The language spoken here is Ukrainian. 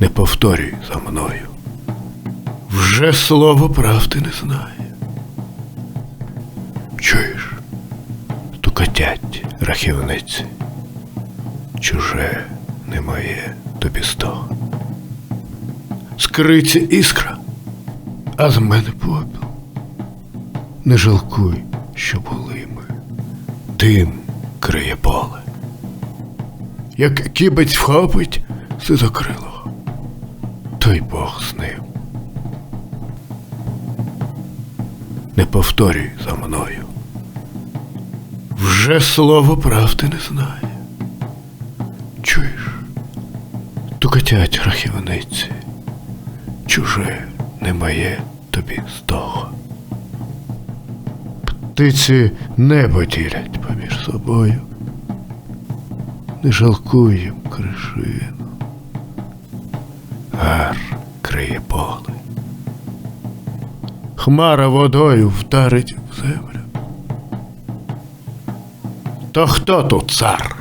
Не повторюй за мною. Вже слово правди не знає. Чуєш? Тукотять рахівниці. Чуже не моє тобі сто. Скриці іскра, а з мене попіл. Не жалкуй, що були ми. Дим криє поле. Як кібець вхопить сизокрилого, то й Бог з ним. Не повторюй за мною. Вже слово правди не знає. Чуєш? Тукотять рахівниці. Чуже не моє тобі здого. Птиці небо ділять поміж собою. Не жалкуй їм кришину. Гар криє поле. Хмара водою вдарить в землю. То хто тут цар?